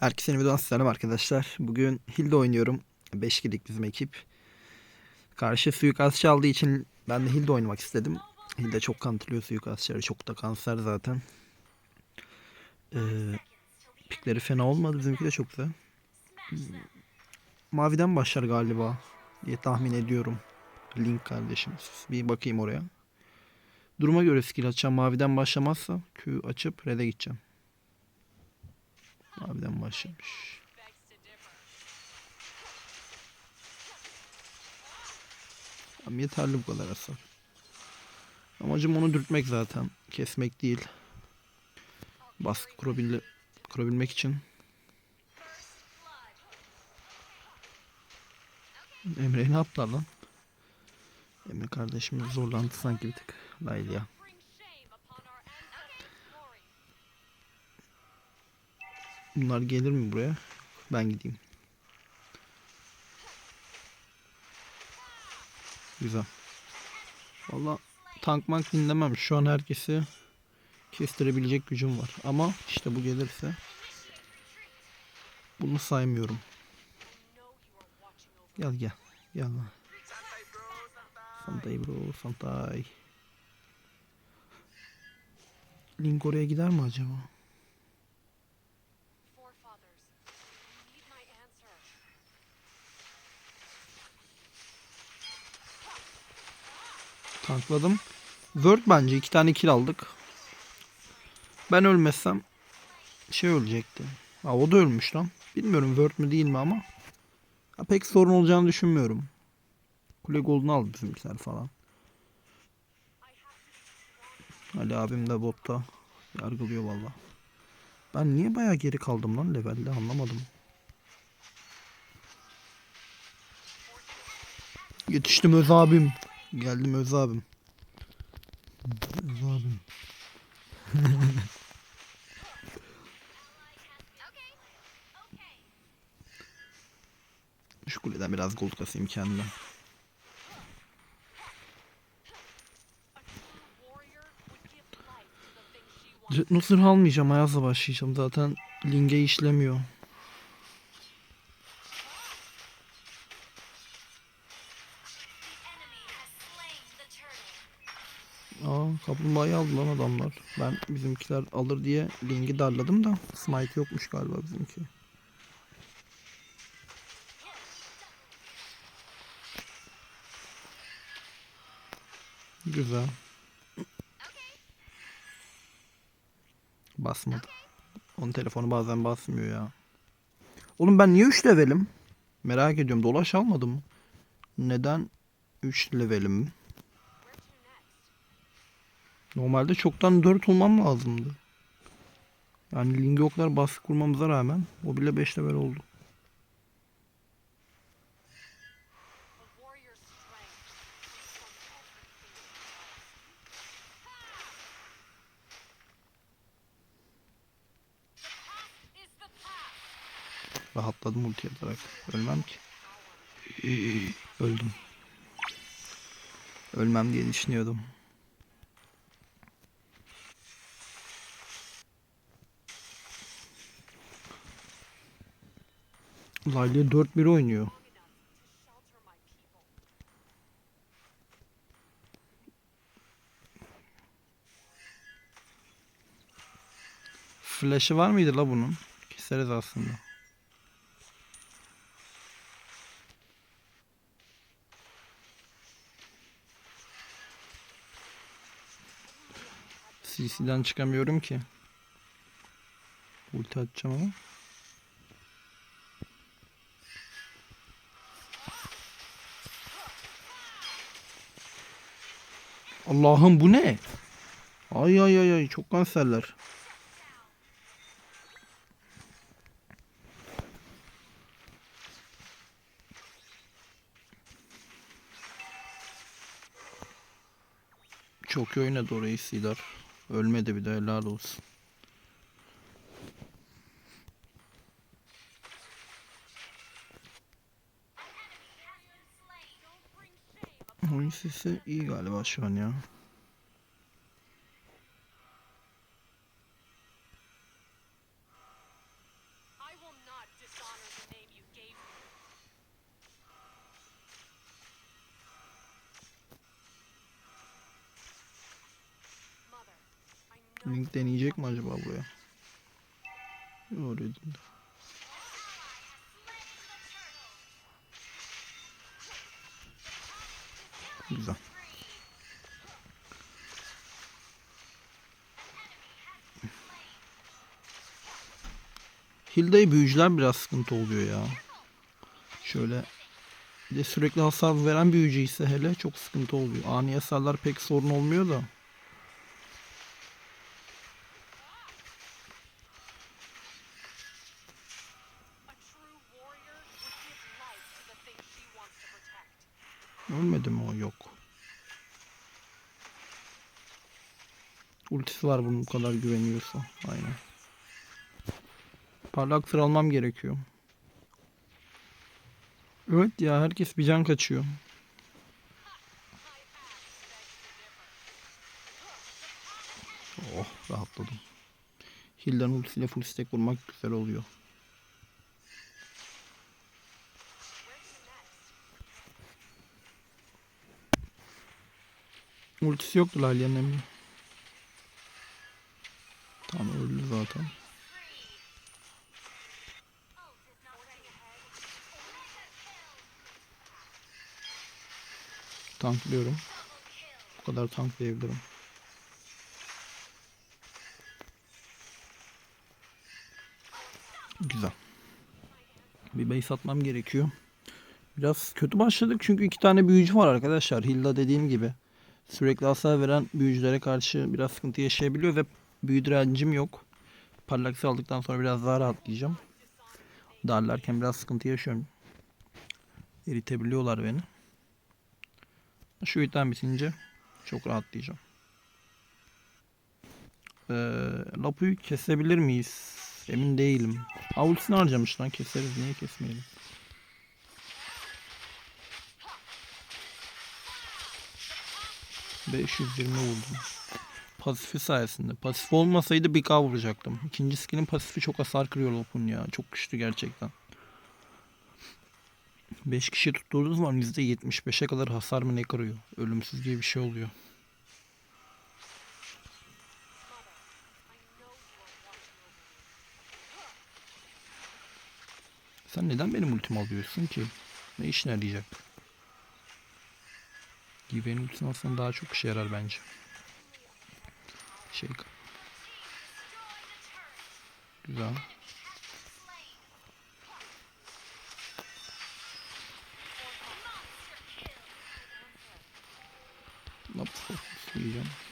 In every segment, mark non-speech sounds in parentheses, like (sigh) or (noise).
Herkese yeni videodan selam arkadaşlar. Bugün Hilde oynuyorum. 5 kişilik bizim ekip. Karşı suikast çaldığı için ben de Hilde oynamak istedim. Hilde çok kantırıyor suikastçıları. Çok da kanser zaten. Ee, pikleri fena olmadı. Bizimki de çok güzel. Hmm, Maviden başlar galiba diye tahmin ediyorum. Link kardeşimiz. Bir bakayım oraya. Duruma göre skill atacağım. Maviden başlamazsa Q açıp red'e gideceğim. Maviden başlamış. Tamam yeterli bu kadar hasar. Amacım onu dürtmek zaten. Kesmek değil. Baskı kurabil kurabilmek için. Emre ne yaptılar lan? Emre kardeşimiz zorlandı sanki bir tık. Laylia. Bunlar gelir mi buraya? Ben gideyim. Güzel. Valla tank mank dinlemem. Şu an herkesi kestirebilecek gücüm var. Ama işte bu gelirse bunu saymıyorum. Gel gel. Gel lan. Santay bro. Santay. Link oraya gider mi acaba? Tankladım. Word bence iki tane kill aldık. Ben ölmezsem şey ölecekti. Ha, o da ölmüş lan. Bilmiyorum Word mü değil mi ama. Ha, pek sorun olacağını düşünmüyorum. Kule Gold'unu aldı bizimkiler falan. Ali abim de botta yargılıyor valla. Ben niye bayağı geri kaldım lan levelde anlamadım. Yetiştim Öz abim. Geldim Öz abim. Öz abim. Şu kuleden biraz gold kasayım kendime. Jet almayacağım. Ayaz'la başlayacağım. Zaten Ling'e işlemiyor. Kaplumbağayı aldı lan adamlar. Ben bizimkiler alır diye Ling'i darladım da Smite yokmuş galiba bizimki. Güzel. Basmadı. Onun telefonu bazen basmıyor ya. Oğlum ben niye 3 levelim? Merak ediyorum. Dolaş almadım? Neden 3 levelim? Normalde çoktan 4 olmam lazımdı. Yani Ling'e o kadar baskı kurmamıza rağmen o bile 5 level oldu. Rahatladım ulti atarak. Ölmem ki. Ee, Öldüm. Ölmem diye düşünüyordum. Layla 4-1 oynuyor. Flash'ı var mıydı la bunun? Keseriz aslında. CC'den çıkamıyorum ki. Ulti atacağım ama. Allah'ım bu ne? Ay ay ay ay çok kanserler. Çok iyi oynadı orayı Sidar. Ölmedi bir de helal olsun. Oyun sesi iyi galiba şu an ya. Link deneyecek mi acaba buraya? Yok Güzel. Hilda'yı büyücüler biraz sıkıntı oluyor ya. Şöyle de sürekli hasar veren büyücü ise hele çok sıkıntı oluyor. Ani hasarlar pek sorun olmuyor da. Ultisi var bunun bu kadar güveniyorsa. Aynen. Parlak tır almam gerekiyor. Evet ya herkes bir can kaçıyor. Oh rahatladım. Hildan ultisiyle full stack vurmak güzel oluyor. Ultisi yoktu Lalia'nın eminim. Zaten. Tanklıyorum. Bu kadar tanklayabilirim. Güzel. Bir base atmam gerekiyor. Biraz kötü başladık çünkü iki tane büyücü var arkadaşlar. Hilda dediğim gibi. Sürekli hasar veren büyücülere karşı biraz sıkıntı yaşayabiliyor ve büyü direncim yok. Parlaksı aldıktan sonra biraz daha rahatlayacağım. Darlarken biraz sıkıntı yaşıyorum. Eritebiliyorlar beni. Şu itten bitince çok rahatlayacağım. Ee, Lapu'yu kesebilir miyiz? Emin değilim. Ha ultisini harcamış lan keseriz niye kesmeyelim. ...520 vurdum. Pasifi sayesinde. Pasif olmasaydı bir K vuracaktım. İkinci skill'in pasifi çok hasar kırıyor Lopun ya. Çok güçlü gerçekten. 5 kişi tuttuğunuz zaman %75'e kadar hasar mı ne kırıyor? Ölümsüz diye bir şey oluyor. Sen neden benim ultimi alıyorsun ki? Ne işine yarayacak? Give'nin ultisini alsan daha çok işe yarar bence. Şey. Güzel. Ne yapayım? I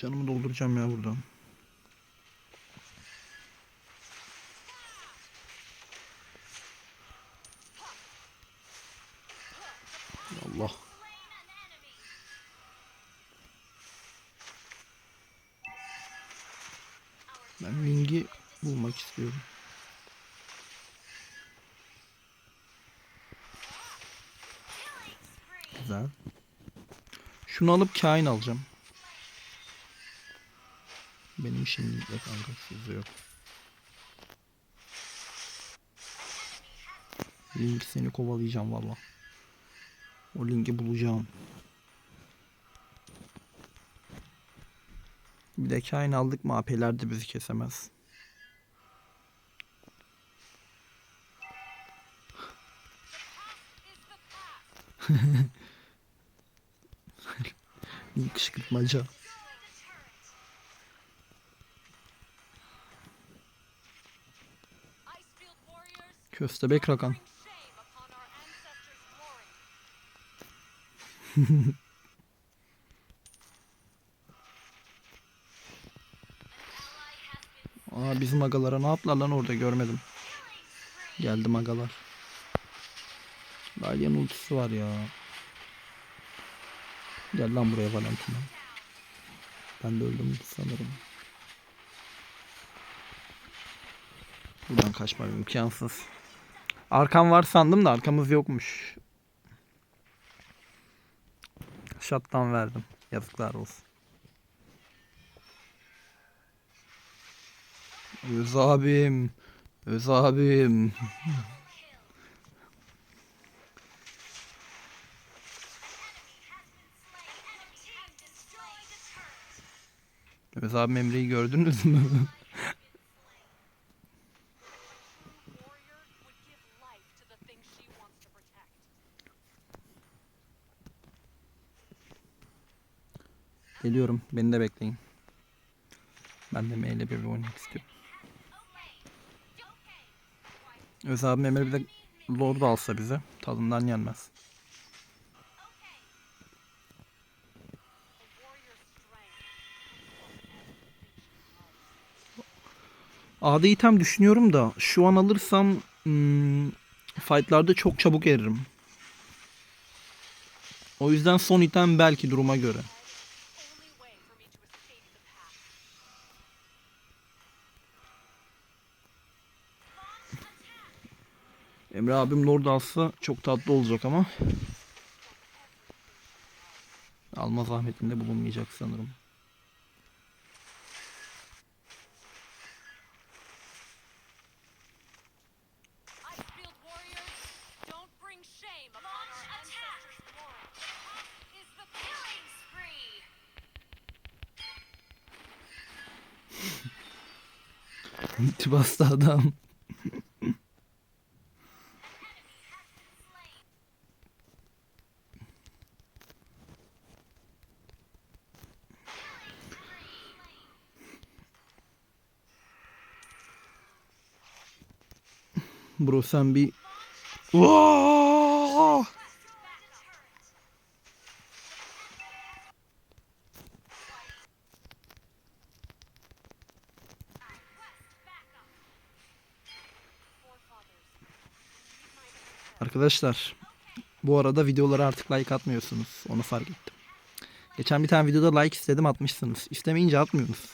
Canımı dolduracağım ya buradan. Allah. Ben Ming'i bulmak istiyorum. Güzel. Şunu alıp kain alacağım. Benim şimdilik kanka sizde yok. Link seni kovalayacağım valla. O linki bulacağım. Bir de kain aldık mı AP'ler de bizi kesemez. (laughs) Link kışkırtmaca. Köstebek Rakan. (laughs) Aa bizim agalara ne yaptılar lan orada görmedim. Geldim agalar. Lalia'nın ultisi var ya. Gel lan buraya Valentina. Ben de öldüm sanırım. Buradan kaçmam imkansız. Arkam var sandım da arkamız yokmuş. Shutdown verdim. Yazıklar olsun. Öz abim. Öz abim. Öz abim Emre'yi gördünüz mü? (laughs) Geliyorum. Beni de bekleyin. Ben de M ile bir oynamak istiyorum. Öz abim Emre bir de Lord alsa bize tadından yenmez. A warrior's strength. A'da item düşünüyorum da şu an alırsam hmm, fightlarda çok çabuk eririm. O yüzden son item belki duruma göre. Emre abim Lord alsa çok tatlı olacak ama alma zahmetinde bulunmayacak sanırım. (laughs) Icefield warriors, Sen bir... Vaa! Arkadaşlar bu arada videolara artık like atmıyorsunuz. Onu fark ettim. Geçen bir tane videoda like istedim atmışsınız. İstemeyince atmıyorsunuz.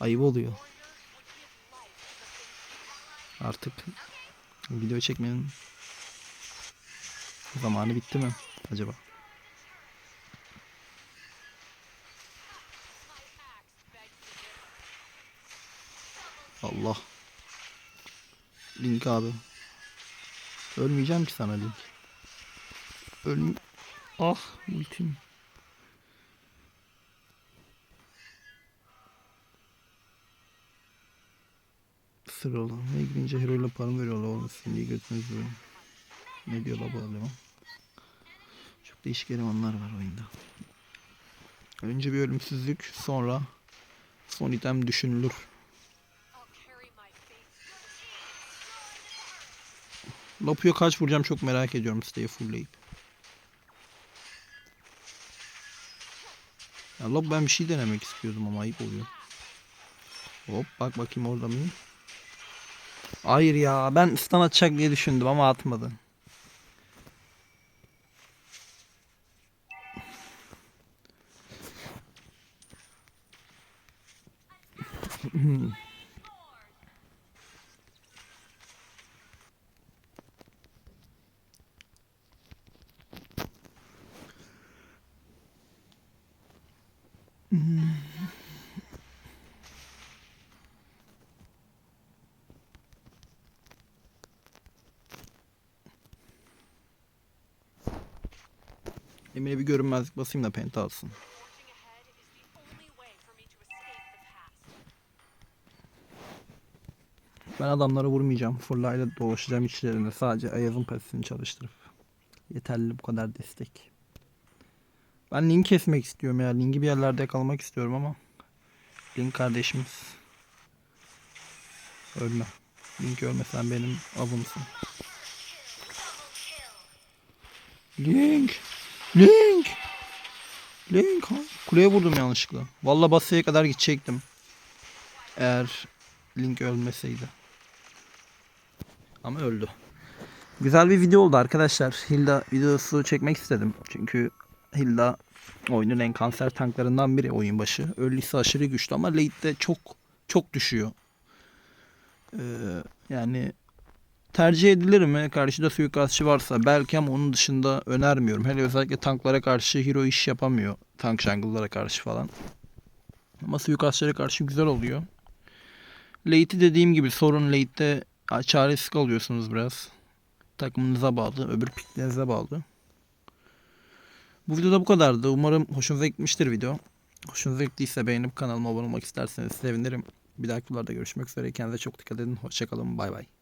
Ayıp oluyor. Artık video çekmenin zamanı bitti mi acaba? Allah. Link abi. Ölmeyeceğim ki sana Link. Ölm... Ah ultim. Sıralı. Ne girince hero ile param veriyorlar oğlum. Şimdi götünüz diyor. Ne diyor la bu eleman? Çok değişik elemanlar var oyunda. Önce bir ölümsüzlük sonra son item düşünülür. Lapu'ya kaç vuracağım çok merak ediyorum siteyi fullleyip. Ya Lapu ben bir şey denemek istiyordum ama ayıp oluyor. Hop bak bakayım orada mıyım? Hayır ya ben stun atacak diye düşündüm ama atmadı. Emine bir görünmezlik basayım da penta alsın. Ben adamlara vurmayacağım. Fırlayla dolaşacağım içlerinde. Sadece Ayaz'ın pasifini çalıştırıp. Yeterli bu kadar destek. Ben Link kesmek istiyorum ya. Link'i bir yerlerde yakalamak istiyorum ama. Link kardeşimiz. Ölme. Link ölmesen benim avımsın. Link. Link. Link. ha. Kuleye vurdum yanlışlıkla. Valla basıya kadar gidecektim. Eğer Link ölmeseydi. Ama öldü. Güzel bir video oldu arkadaşlar. Hilda videosu çekmek istedim. Çünkü Hilda oyunun en kanser tanklarından biri oyun başı. Early'si aşırı güçlü ama late'de çok çok düşüyor. Ee, yani tercih edilir mi? Karşıda suikastçı varsa belki ama onun dışında önermiyorum. Hele özellikle tanklara karşı hero iş yapamıyor. Tank jungle'lara karşı falan. Ama suikastçılara karşı güzel oluyor. Late'i dediğim gibi sorun late'de çaresiz kalıyorsunuz biraz. Takımınıza bağlı, öbür piklerinize bağlı. Bu videoda bu kadardı. Umarım hoşunuza gitmiştir video. Hoşunuza gittiyse beğenip kanalıma abone olmak isterseniz sevinirim. Bir dahaki videolarda görüşmek üzere. Kendinize çok dikkat edin. Hoşçakalın. Bay bay.